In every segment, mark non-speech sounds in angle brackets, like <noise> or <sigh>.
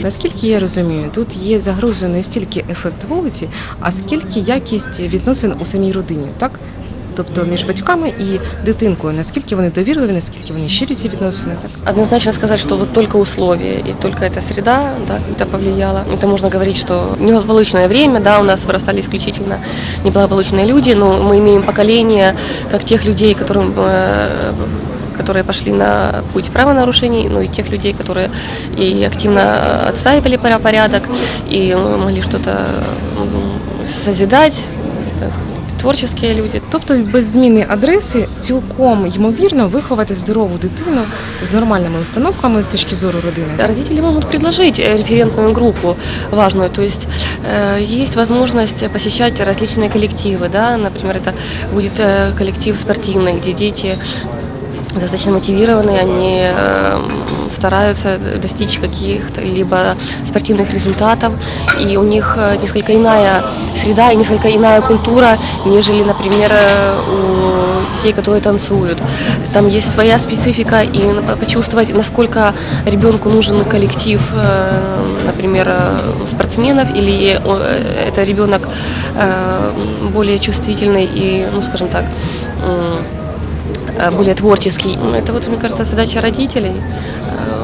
Наскільки я розумію, тут є загроза не стільки ефект вулиці, а скільки якість відносин у самій родині, так? Тобто між батьками і дитинкою, наскільки вони довірливі, наскільки вони щирі ці відносини, так? Однозначно сказать, что вот только условия и только эта среда да, это повлияло. Это можно говорить, что неблагополучное время, да, у нас вырастали исключительно неблагополучные люди, но мы имеем поколение как тех людей, которым э, которые пошли на путь правонарушений, ну и тех людей, которые и активно отстаивали порядок, и могли что-то м, созидать, Это творческие люди. Тобто без зміни адреси цілком ймовірно виховати здорову дитину з нормальними установками з точки зору родини. так? Родители могут предложить э, референтную группу важную, то есть э, есть возможность посещать различные коллективы, да, например, это будет э, коллектив спортивный, где дети достаточно мотивированные, они э, стараются достичь каких-то либо спортивных результатов, и у них э, несколько иная среда и несколько иная культура, нежели, например, э, у детей, которые танцуют. Там есть своя специфика, и почувствовать, насколько ребенку нужен коллектив, э, например, спортсменов, или это ребенок более чувствительный и, ну, скажем так, более творческий. Ну, Это вот, мне кажется, задача родителей э,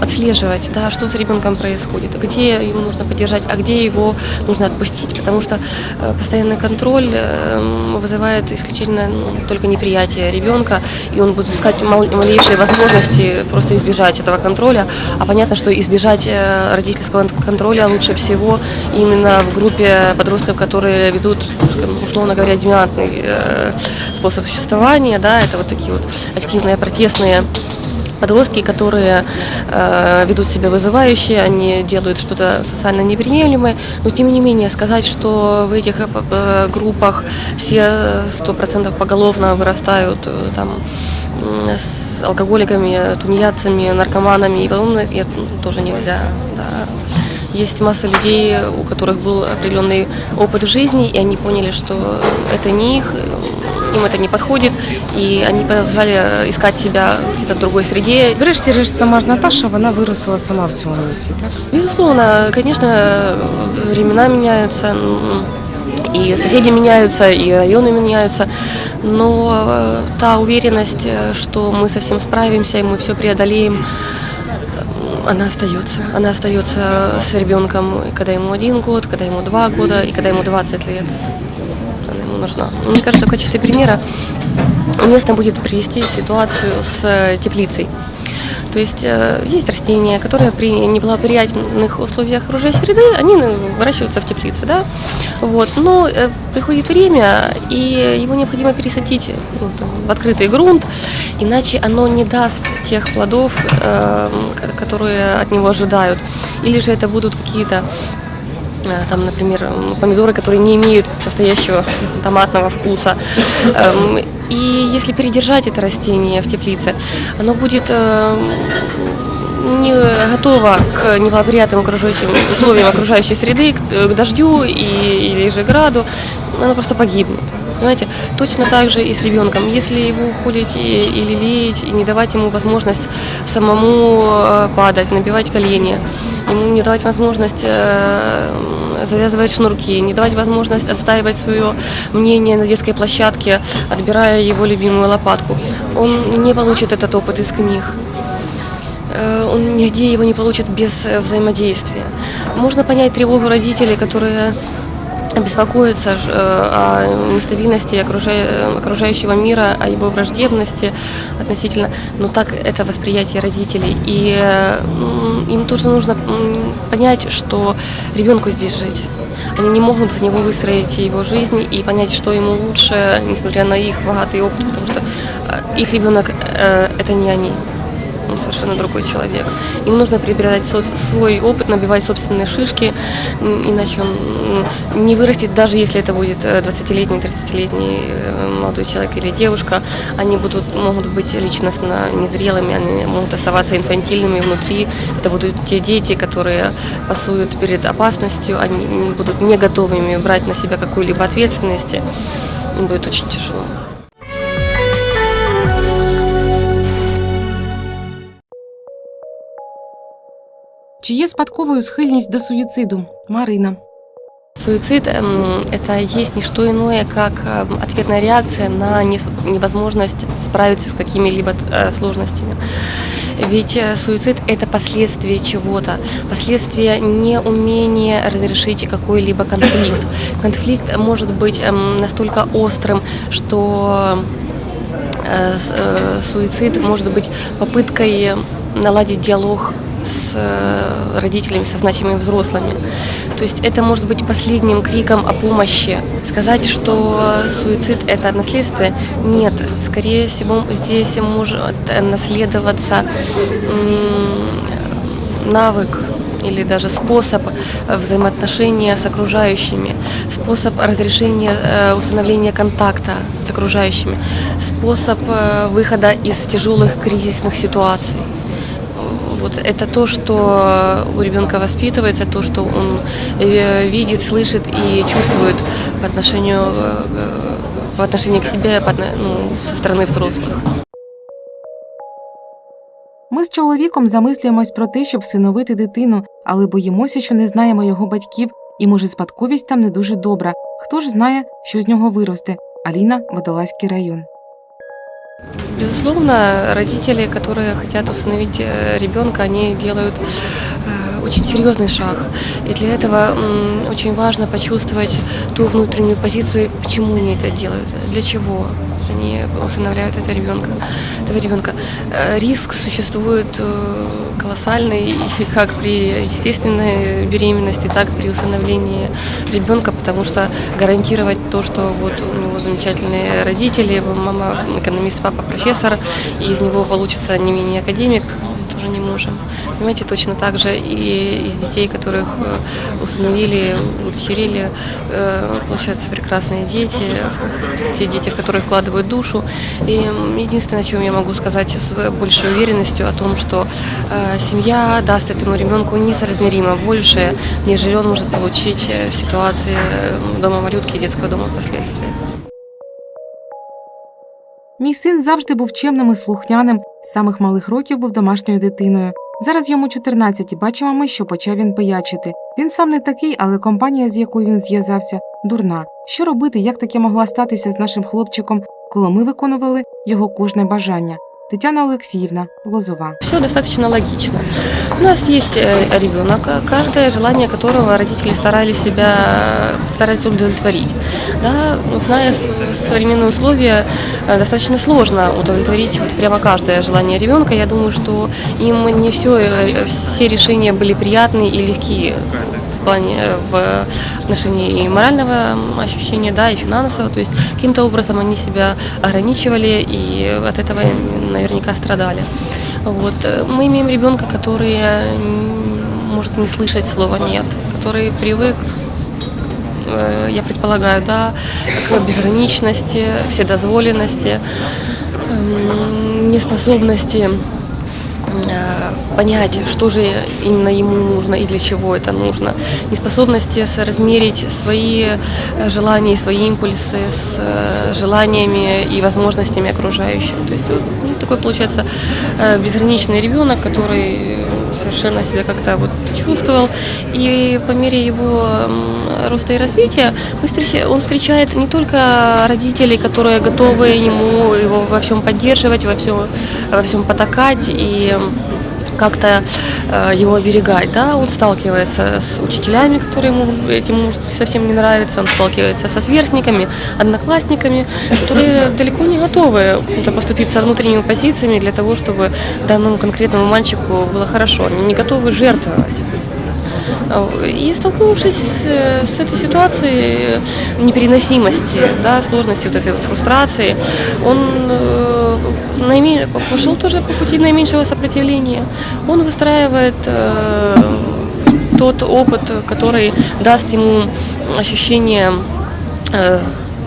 отслеживать, да, что с ребенком происходит, где ему нужно поддержать, а где его нужно отпустить, потому что э, постоянный контроль э, вызывает исключительно ну, только неприятие ребенка, и он будет искать мал- малейшие возможности просто избежать этого контроля, а понятно, что избежать э, родительского контроля лучше всего именно в группе подростков, которые ведут, условно говоря, девиантный э, способ существования, да, это вот такие вот активные протестные подростки, которые э, ведут себя вызывающе, они делают что-то социально неприемлемое, но тем не менее сказать, что в этих э, э, группах все сто процентов поголовно вырастают э, там с алкоголиками, тунеядцами, наркоманами и подобное, это тоже нельзя. да. Есть масса людей, у которых был определенный опыт в жизни, и они поняли, что это не их, им это не подходит, и они продолжали искать себя где-то в другой среде. Врешті-решт, сама ж Наташа, вона виросла сама в цьому місці, так? Безусловно, конечно, времена меняются, м, и соседи меняются, и районы меняются, но э, та уверенность, э, что мы со всем справимся, и мы все преодолеем, э, она остается. Она остается с ребенком, и когда ему один год, когда ему два года, и когда ему 20 лет. Она ему нужна. Мне кажется, в качестве примера уместно будет привести ситуацию с э, теплицей. То есть э, есть растения, которые при неблагоприятных условиях окружающей среды, они выращиваются в теплице, да, вот, но э, приходит время, и его необходимо пересадить ну, в открытый грунт, иначе оно не даст тех плодов, э, ко- которые от него ожидают, или же это будут какие-то там, например, помидоры, которые не имеют настоящего томатного вкуса. Эм, И если передержать это растение в теплице, оно будет эм, не готово к неблагоприятным окружающим условиям окружающей среды, к, к дождю и, или же граду, оно просто погибнет. Понимаете, точно так же и с ребенком. Если его ухудить и, лелеять, и не давать ему возможность самому э, падать, набивать колени, ему не давать возможность э, завязывать шнурки, не давать возможность отстаивать свое мнение на детской площадке, отбирая его любимую лопатку, он не получит этот опыт из книг. Э, Он нигде его не получит без взаимодействия. Можно понять тревогу родителей, которые беспокоятся ж, э, о нестабильности окружа- окружающего мира, о его враждебности относительно, но так это восприятие родителей. И им тоже нужно понять, что ребенку здесь жить. Они не могут за него выстроить его жизнь и понять, что ему лучше, несмотря на их богатый опыт, потому что э, их ребенок э, это не они он совершенно другой человек. Им нужно приобретать свой опыт, набивать собственные шишки, иначе он не вырастет, даже если это будет э, 20-летний, 30-летний э, молодой человек или девушка. Они будут, могут быть личностно незрелыми, они могут оставаться инфантильными внутри. Это будут те дети, которые пасуют перед опасностью, они будут не готовыми брать на себя какую-либо ответственность. Им будет очень тяжело. Чи є спадковою схильність до суїциду? Марина. Суицид эм, это есть не что иное, как эм, ответная реакция на нес- невозможность справиться с какими-либо э, сложностями. Ведь э, суицид это последствие чего-то, последствие неумения разрешить какой-либо конфликт. Конфликт может быть эм, настолько острым, что э, с- э, суицид может быть попыткой наладить диалог э, родителями, со значимыми взрослыми. То есть это может быть последним криком о помощи. Сказать, что суицид – это наследство, нет. Скорее всего, здесь может наследоваться навык или даже способ взаимоотношения с окружающими, способ разрешения, э, установления контакта с окружающими, способ э, выхода из тяжелых кризисных ситуаций. Вот это то, что у ребенка воспитывается, то, что он э, видит, слышит и чувствует по отношению, э, по отношению к себе по отно- ну, со стороны взрослых. Ми з чоловіком замислюємось про те, щоб всиновити дитину, але боїмося, що не знаємо його батьків, і може спадковість там не дуже добра. Хто ж знає, що з нього виросте? Аліна, Водолазький район. Безусловно, родители, которые хотят усыновить э, ребенка, они делают э, очень серьезный шаг. И для этого очень важно почувствовать ту внутреннюю позицию, почему они это делают, для чего они усыновляют это ребенка, этого ребенка. Э, Риск существует колоссальный, <laughs> и как при естественной беременности, так и при усыновлении ребенка, потому что гарантировать то, что вот у него замечательные родители, мама экономист, папа профессор, и из него получится не менее академик, тоже не можем. Понимаете, точно так же и из детей, которых э, усыновили, удочерили, э, получаются прекрасные дети, те дети, в которых вкладывают душу. И единственное, о чем я могу сказать с большей уверенностью, о том, что э, семья даст этому ребенку несоразмеримо больше, нежели он может получить в ситуации дома малютки детского дома впоследствии. Мій син завжди був чемним і слухняним, з самих малих років був домашньою дитиною. Зараз йому 14 і бачимо ми, що почав він пиячити. Він сам не такий, але компанія, з якою він зв'язався, дурна. Що робити, як таке могла статися з нашим хлопчиком, коли ми виконували його кожне бажання? Тетяна Олексіївна, Лозова. Все достаточно логично. У нас есть э, ребенок, каждое желание которого родители старались себя старались удовлетворить. Да, ну, зная современные условия, э, достаточно сложно удовлетворить вот прямо каждое желание ребенка. Я думаю, что им не все, все решения были приятные и легкие плане э, в отношении и морального ощущения, да, и финансового. То есть каким-то образом они себя ограничивали и от этого наверняка страдали. Вот. э, Мы имеем ребенка, который э, может не слышать слова «нет», который привык, э, я предполагаю, да, к безграничности, вседозволенности, неспособности понять, что же именно ему нужно и для чего это нужно, неспособности соразмерить свои э, желания и свои импульсы с э, желаниями и возможностями окружающих. То есть ну, такой получается э, безграничный ребенок, который совершенно себя как-то вот чувствовал. И по мере его роста и развития он встречает не только родителей, которые готовы ему его во всем поддерживать, во всем, во всем потакать и как-то э, его оберегать, да, он сталкивается с учителями, которые ему этим может совсем не нравятся, он сталкивается со сверстниками, одноклассниками, которые далеко не готовы поступиться внутренними позициями для того, чтобы данному конкретному мальчику было хорошо, они не готовы жертвовать. И столкнувшись с, с этой ситуацией непереносимости, да, сложности вот этой вот фрустрации, он э, наиме- пошел тоже по пути наименьшего сопротивления. Он выстраивает э, тот опыт, который даст ему ощущение э,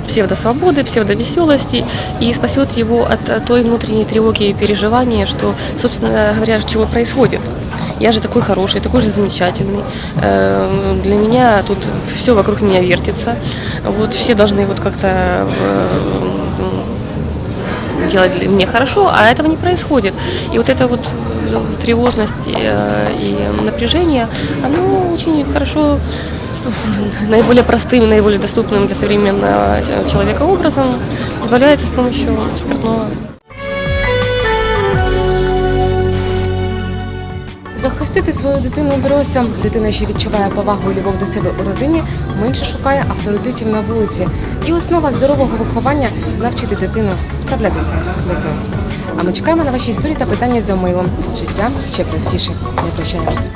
псевдосвободы, псевдовеселости и спасет его от э, той внутренней тревоги и переживания, что, собственно говоря, чего происходит. Я же такой хороший, такой же замечательный. Э, Для меня тут все вокруг меня вертится. Вот все должны вот как-то э, делать мне хорошо, а этого не происходит. И вот это вот тревожность э, и напряжение, оно очень хорошо наиболее простым, наиболее доступным для современного человека образом избавляется с помощью спиртного. Захистити свою дитину дорослям. Дитина, що відчуває повагу і любов до себе у родині, менше шукає авторитетів на вулиці. І основа здорового виховання навчити дитину справлятися без нас. А ми чекаємо на ваші історії та питання за мейлом. Життя ще простіше. Не прощаємось.